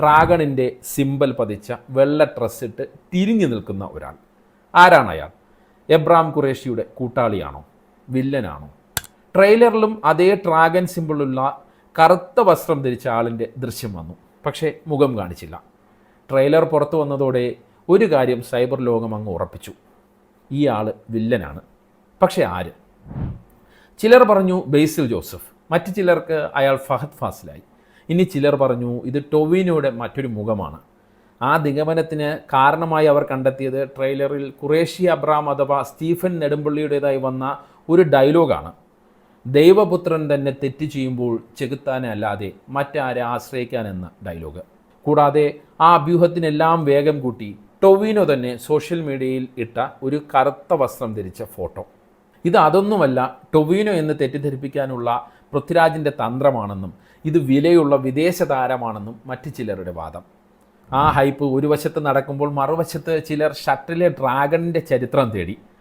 ഡ്രാഗണിന്റെ symbol പതിച്ച വെള്ള dress ഇട്ട് തിരിഞ്ഞു നിൽക്കുന്ന ഒരാൾ. ആരാണ് അയാൾ? എബ്രാം ഖുറേഷിയുടെ കൂട്ടാളിയാണോ? വില്ലനാണോ? ട്രെയിലറിലും അതേ ഡ്രാഗൺ സിമ്പിളുള്ള കറുത്ത വസ്ത്രം ധരിച്ച ആളിന്റെ ദൃശ്യം വന്നു. പക്ഷേ മുഖം കാണിച്ചില്ല. ട്രെയിലർ പുറത്തു വന്നതോടെ ഒരു കാര്യം സൈബർ ലോകം അങ്ങ് ഉറപ്പിച്ചു. ഈ ആൾ വില്ലനാണ്. പക്ഷേ ആര്? ചിലർ പറഞ്ഞു ബേസിൽ ജോസഫ്. മറ്റു ചിലർക്ക് അയാൾ ഫഹദ് ഫാസിലായി. ഇനി ചിലർ പറഞ്ഞു ഇത് ടൊവിനോയുടെ മറ്റൊരു മുഖമാണ്. ആ നിഗമനത്തിന് കാരണമായി അവർ കണ്ടെത്തിയത് ട്രെയിലറിൽ കുറേഷ്യ അബ്രാം അഥവാ സ്റ്റീഫൻ നെടുമ്പള്ളിയുടേതായി വന്ന ഒരു ഡയലോഗാണ്. ദൈവപുത്രൻ തന്നെ തെറ്റ് ചെയ്യുമ്പോൾ ചെകുത്താനെ അല്ലാതെ മറ്റാരെ ആശ്രയിക്കാനെന്ന ഡയലോഗ്. കൂടാതെ ആ അഭ്യൂഹത്തിനെല്ലാം വേഗം കൂട്ടി ടൊവിനോ തന്നെ സോഷ്യൽ മീഡിയയിൽ ഇട്ട ഒരു കറുത്ത വസ്ത്രം ധരിച്ച ഫോട്ടോ. ഇത് അതൊന്നുമല്ല ടൊവിനോ എന്ന് തെറ്റിദ്ധരിപ്പിക്കാനുള്ള പൃഥ്വിരാജിന്റെ തന്ത്രമാണെന്നും ഇത് വിലയുള്ള വിദേശ താരമാണെന്നും മറ്റു ചിലരുടെ വാദം. ആ ഹൈപ്പ് ഒരു വശത്ത് നടക്കുമ്പോൾ മറുവശത്ത് ചിലർ ഷട്ടിലെ ഡ്രാഗണിന്റെ ചരിത്രം തേടി.